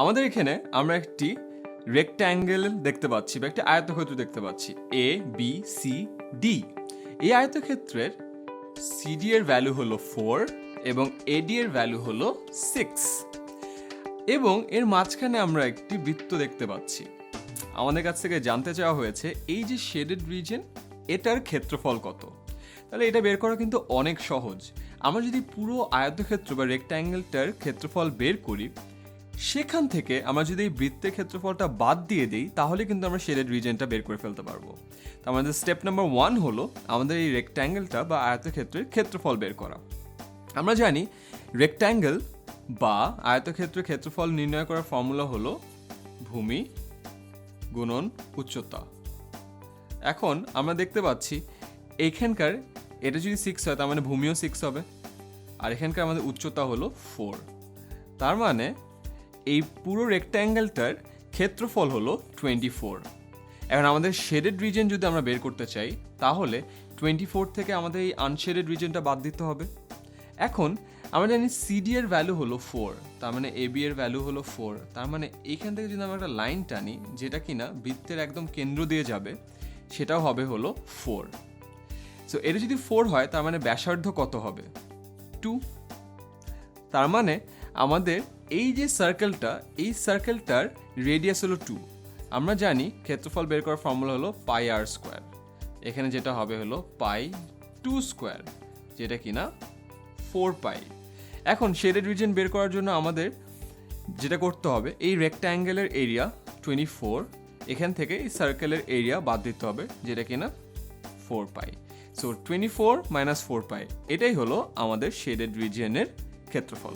আমাদের এখানে আমরা একটি রেক্ট্যাঙ্গেল দেখতে পাচ্ছি বা একটি আয়তক্ষেত্র দেখতে পাচ্ছি এ বি সি ডি এই আয়তক্ষেত্রের সিডি এর ভ্যালু হলো ফোর এবং এডি এর ভ্যালু হলো সিক্স এবং এর মাঝখানে আমরা একটি বৃত্ত দেখতে পাচ্ছি। আমাদের কাছ থেকে জানতে চাওয়া হয়েছে, এই যে শেডেড রিজন এটার ক্ষেত্রফল কত? তাহলে এটা বের করা কিন্তু অনেক সহজ। আমরা যদি পুরো আয়তক্ষেত্র বা রেক্ট্যাঙ্গেলটার ক্ষেত্রফল বের করি সেখান থেকে আমরা যদি এই বৃত্তের ক্ষেত্রফলটা বাদ দিয়ে দিই, তাহলে কিন্তু আমরা শেডেড রিজনটা বের করে ফেলতে পারব। তো আমাদের স্টেপ নাম্বার ওয়ান হলো আমাদের এই রেক্ট্যাঙ্গেলটা বা আয়তক্ষেত্রের ক্ষেত্রফল বের করা। আমরা জানি রেক্ট্যাঙ্গেল বা আয়তক্ষেত্রের ক্ষেত্রফল নির্ণয় করার ফর্মুলা হলো ভূমি গুণন উচ্চতা। এখন আমরা দেখতে পাচ্ছি এইখানকার এটা যদি সিক্স হয়, তার মানে ভূমিও সিক্স হবে। আর এখানকার আমাদের উচ্চতা হলো ফোর তার মানে এই পুরো রেক্ট্যাঙ্গেলটার ক্ষেত্রফল হলো টোয়েন্টি ফোর এখন আমাদের শেডেড রিজন যদি আমরা বের করতে চাই, তাহলে টোয়েন্টি ফোর থেকে আমাদের এই আনশেডেড রিজনটা বাদ দিতে হবে। এখন আমরা জানি সিডি এর ভ্যালু হলো ফোর তার মানে এ বি এর ভ্যালু হলো ফোর তার মানে এইখান থেকে যদি আমরা একটা লাইন টানি, যেটা কিনা বৃত্তের একদম কেন্দ্র দিয়ে যাবে, সেটাও হবে হলো ফোর সো এটা যদি ফোর হয়, তার মানে ব্যাসার্ধ কত হবে? টু তার মানে আমাদের এই যে সার্কেলটা এই সার্কেলটার রেডিয়াস হলো টু আমরা জানি ক্ষেত্রফল বের করার ফর্মুলা হলো পাই আর স্কোয়ার এখানে যেটা হবে হলো পাই টু স্কোয়ার যেটা কিনা ফোর পাই এখন শেডেড রিজন বের করার জন্য আমাদের যেটা করতে হবে, এই রেক্ট্যাঙ্গেলের এরিয়া টোয়েন্টি ফোর এখান থেকে এই সার্কেলের এরিয়া বাদ দিতে হবে, যেটা কিনা four pi so twenty four minus four pi এটাই হলো আমাদের শেডেড রিজিয়নের ক্ষেত্রফল।